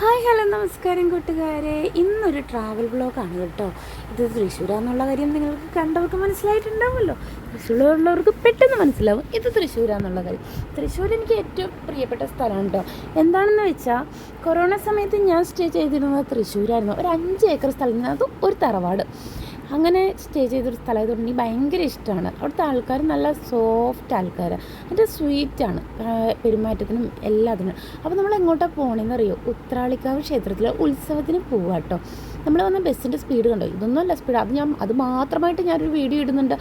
Hi hello നമസ്കാരം കൂട്ടുകാരെ. ഇന്നൊരു ട്രാവൽ ബ്ലോഗാണ് കേട്ടോ. ഇത് തൃശ്ശൂരാന്നുള്ള കാര്യം നിങ്ങൾക്ക് കണ്ടവർക്ക് മനസ്സിലായിട്ടുണ്ടാവുമല്ലോ. തൃശ്ശൂരുള്ളവർക്ക് പെട്ടെന്ന് മനസ്സിലാവും ഇത് തൃശ്ശൂരാന്നുള്ള കാര്യം. തൃശ്ശൂർ എനിക്ക് ഏറ്റവും പ്രിയപ്പെട്ട സ്ഥലമാണ് കേട്ടോ എന്താണെന്ന് വെച്ചാൽ കൊറോണ സമയത്ത് ഞാൻ സ്റ്റേ ചെയ്തിരുന്നത് തൃശ്ശൂരായിരുന്നു. ഒരു അഞ്ച് ഏക്കർ സ്ഥലത്തിനകത്ത് ഒരു തറവാട്. അങ്ങനെ സ്റ്റേ ചെയ്തൊരു സ്ഥലമായതുകൊണ്ട് എനിക്ക് ഭയങ്കര ഇഷ്ടമാണ് അവിടുത്തെ ആൾക്കാർ നല്ല സോഫ്റ്റ് ആൾക്കാർ അതിന്റെ സ്വീറ്റാണ് പെരുമാറ്റത്തിനും എല്ലാത്തിനും. അപ്പോൾ നമ്മൾ എങ്ങോട്ടാണ് പോകണമെന്നറിയോ ഉത്രാളിക്കാവ് ക്ഷേത്രത്തിലെ ഉത്സവത്തിന് പോവാട്ടോ. നമ്മൾ വന്ന ബസ്സിന്റെ സ്പീഡ് കണ്ടോ? ഇതൊന്നും അല്ല സ്പീഡ് അത് ഞാൻ അത് മാത്രമായിട്ട് ഞാനൊരു വീഡിയോ ഇടുന്നുണ്ട്.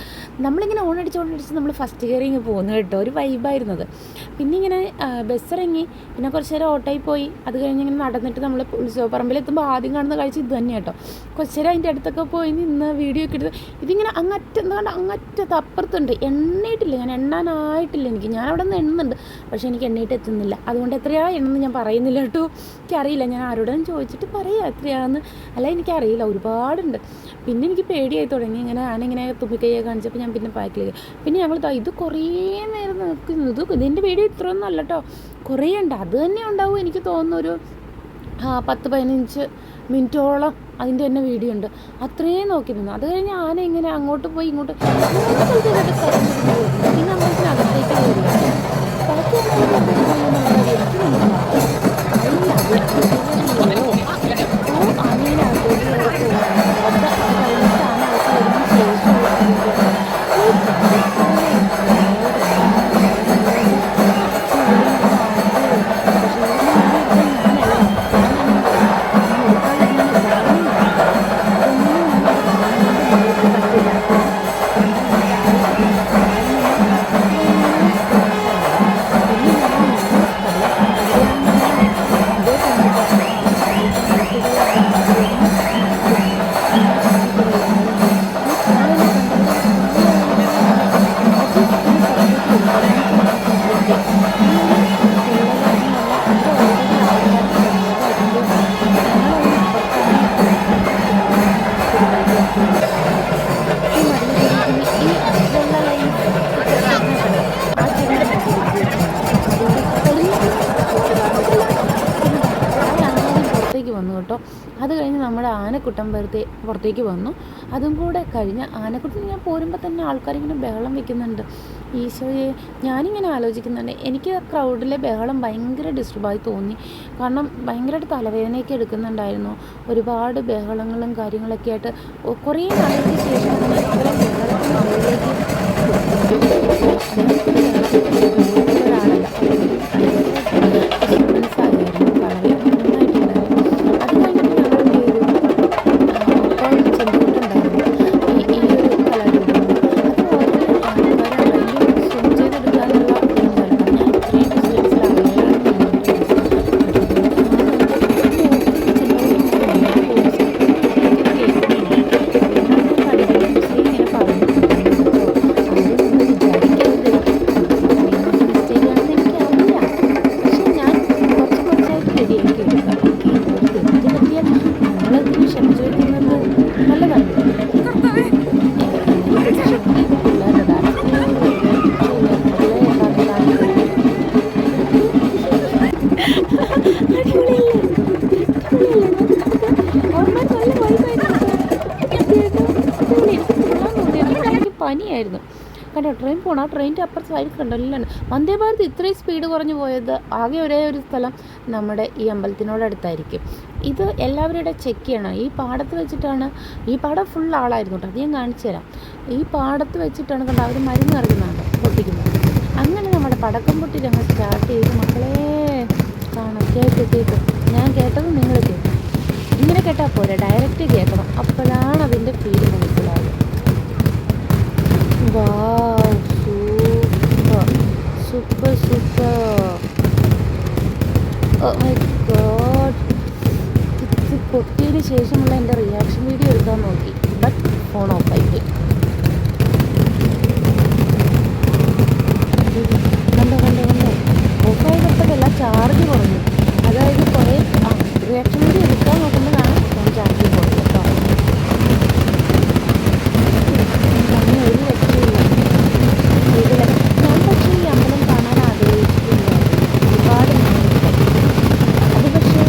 നമ്മളിങ്ങനെ ഓണടിച്ച് ഓണടിച്ച് നമ്മൾ ഫസ്റ്റ് കയറി ഇങ്ങനെ പോകുന്നു കേട്ടോ. ഒരു വൈബായിരുന്നത് പിന്നെ ഇങ്ങനെ ബസ് ഇറങ്ങി. പിന്നെ കുറച്ച് നേരം ഓട്ടോയിൽ പോയി. അത് കഴിഞ്ഞ് ഇങ്ങനെ നടന്നിട്ട് നമ്മൾ ഉത്സവപ്പറമ്പിൽ എത്തുമ്പോൾ ആദ്യം കാണുന്ന കാഴ്ച ഇത് തന്നെ കേട്ടോ. കുറച്ച് നേരം അതിന്റെ അടുത്തൊക്കെ പോയി നിന്ന് വീഡിയോ ഒക്കെ എടുത്ത് ഇതിങ്ങനെ അങ്ങറ്റം എന്താണ്ട് അങ്ങറ്റത്ത് അപ്പുറത്തുണ്ട്? എണ്ണയിട്ടില്ല ഞാൻ എണ്ണാനായിട്ടില്ല എനിക്ക്. ഞാൻ അവിടെ നിന്ന് എണ്ണുന്നുണ്ട്. പക്ഷേ എനിക്ക് എണ്ണയിട്ട് എത്തുന്നില്ല. അതുകൊണ്ട് എത്രയാ എണ്ണെന്ന് ഞാൻ പറയുന്നില്ല കേട്ടോ. എനിക്കറിയില്ല. ഞാൻ ആരോടും ചോദിച്ചിട്ട് പറയാം എത്രയാണെന്ന് അല്ല എനിക്കറിയില്ല ഒരുപാടുണ്ട്. പിന്നെ എനിക്ക് പേടിയായി തുടങ്ങി. ഇങ്ങനെ ഞാനിങ്ങനെ തുമ്പിക്കൈയെ കാണിച്ചപ്പോൾ ഞാൻ പിന്നെ പാക്കിൽ പിന്നെ ഞങ്ങൾ ഇത് കുറേ നേരം നിൽക്കുന്നു. ഇത് ഇതിന്റെ പേടി ഇത്രയൊന്നും അല്ല കേട്ടോ കുറേ ഉണ്ട്. അത് തന്നെ ഉണ്ടാവും എനിക്ക് തോന്നുന്നു ഒരു പത്ത് പതിനഞ്ച് മിനിറ്റോളം അതിന്റെ തന്നെ വീഡിയോ ഉണ്ട്. അത്രയും നോക്കി നിന്നു. അത് കഴിഞ്ഞ് ആന ഇങ്ങനെ അങ്ങോട്ട് പോയി ഇങ്ങോട്ട് പിന്നെ നമ്മുടെ ആനക്കുട്ടൻ വെറുതെ പുറത്തേക്ക് വന്നു. അതും കൂടെ കഴിഞ്ഞ് ആനക്കുട്ടൻ ഞാൻ പോരുമ്പോൾ തന്നെ ആൾക്കാരിങ്ങനെ ബഹളം വെക്കുന്നുണ്ട്. ഈശോയെ ഞാനിങ്ങനെ ആലോചിക്കുന്നുണ്ട്. എനിക്ക് ക്രൗഡിലെ ബഹളം ഭയങ്കര ഡിസ്റ്റർബായി തോന്നി. കാരണം ഭയങ്കരമായിട്ട് തലവേദനയൊക്കെ എടുക്കുന്നുണ്ടായിരുന്നു. ഒരുപാട് ബഹളങ്ങളും കാര്യങ്ങളൊക്കെ ആയിട്ട് കുറേ നാളുകൾക്ക് ശേഷം അവരെ ബഹളത്തിനുള്ളിലേക്ക് പനിയായിരുന്നു. കണ്ടോ ട്രെയിൻ പോകണം ആ ട്രെയിനിന്റെ അപ്പുറം സൈഡ് കണ്ടോ എല്ലാം വന്ദേ ഭാരത് ഇത്രയും സ്പീഡ് കുറഞ്ഞു പോയത് ആകെ ഒരേ ഒരു സ്ഥലം നമ്മുടെ ഈ അമ്പലത്തിനോടടുത്തായിരിക്കും ഇത് എല്ലാവരുടെ ചെക്ക് ചെയ്യണം. ഈ പാടത്ത് വെച്ചിട്ടാണ് ഈ പാടം ഫുൾ ആളായിരുന്നു കേട്ടോ. അത് ഞാൻ കാണിച്ചു തരാം. ഈ പാടത്ത് വെച്ചിട്ടാണ് കണ്ടോ അവർ മരുന്ന് ഇറങ്ങുന്നുണ്ട് പൊട്ടിക്കുന്നത്. അങ്ങനെ നമ്മുടെ പടക്കം പൊട്ടി ഞങ്ങൾ സ്റ്റാർട്ട് ചെയ്ത്. മക്കളെ കാണാം. Cake cake. ഞാൻ കേട്ടത് നിങ്ങൾ കേൾക്കും ഇങ്ങനെ കേട്ടാൽ പോരെ. ഡയറക്റ്റ് കേൾക്കണം. അപ്പോഴാണ് അതിന്റെ feel super super. Oh my god ഇത് പൊട്ടിയതിന് ശേഷമുള്ള എന്റെ റിയാക്ഷൻ വീഡിയോ എടുക്കാൻ നോക്കി. ബട്ട് ഫോൺ ഓഫായിട്ട് കണ്ടോ കണ്ടോ കണ്ടോ ഓഫായപ്പോഴല്ല ചാർജ് കുറഞ്ഞു അതായത് കുറേ ആ റിയാക്ഷൻ വീഡിയോ എടുക്കാൻ നോക്കുമ്പോഴാണ് ഫോൺ ചാർജ് കുറഞ്ഞത് കേട്ടോ അങ്ങനെ ഒരു രക്ഷയില്ല ഇതിൽ ഞാൻ പക്ഷേ ഈ അമ്പലം കാണാൻ ആഗ്രഹിച്ചിട്ടില്ല ഒരുപാട് നാളുകൾ അത് പക്ഷേ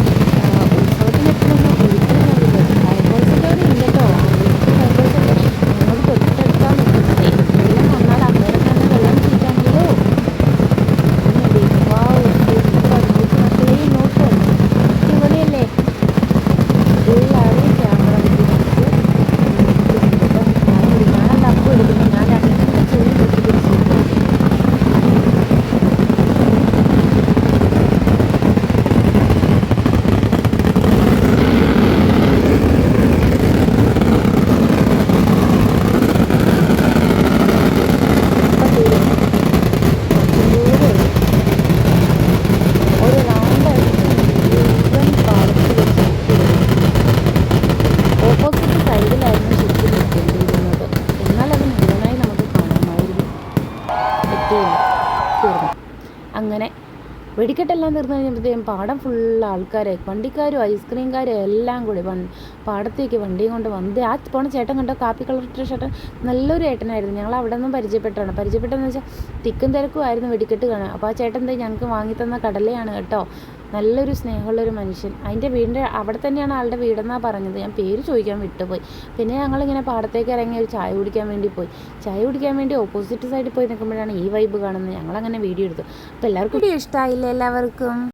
ആ, വെടിക്കെട്ടെല്ലാം തീർന്നു കഴിഞ്ഞപ്പോഴത്തേക്കും പാടം ഫുൾ ആൾക്കാരെ വണ്ടിക്കാരും ഐസ്ക്രീംകാരും എല്ലാം കൂടി പാടത്തേക്ക് വണ്ടിയും കൊണ്ട് വന്ന് ആ പോണ ചേട്ടൻ കണ്ടോ കാപ്പി കളർ ഇട്ട ചേട്ടൻ? നല്ലൊരു ഏട്ടനായിരുന്നു. ഞങ്ങൾ അവിടെ നിന്നും പരിചയപ്പെട്ടാണ് പരിചയപ്പെട്ടതെന്ന് വെച്ചാൽ തിക്കും തിരക്കും ആയിരുന്നു വെടിക്കെട്ട് കാണാൻ. അപ്പോൾ ആ ചേട്ടൻ ഞങ്ങൾക്ക് വാങ്ങിത്തന്ന കടലയാണ് കേട്ടോ. നല്ലൊരു സ്നേഹമുള്ളൊരു മനുഷ്യൻ. അതിന്റെ വീടിന്റെ അവിടെ തന്നെയാണ് ആളുടെ വീടെന്നാണ് പറഞ്ഞത്. ഞാൻ പേര് ചോദിക്കാൻ വിട്ടുപോയി. പിന്നെ ഞങ്ങളിങ്ങനെ പാടത്തേക്ക് ഇറങ്ങി ഒരു ചായ കുടിക്കാൻ വേണ്ടി പോയി. ചായ കുടിക്കാൻ വേണ്ടി ഓപ്പോസിറ്റ് സൈഡിൽ പോയി നിൽക്കുമ്പോഴാണ് ഈ വൈബ് കാണുന്നത്. ഞങ്ങളങ്ങനെ വീഡിയോ എടുത്തു. അപ്പോൾ എല്ലാവർക്കും വീഡിയോ ഇഷ്ടമായില്ലേ എല്ലാവർക്കും?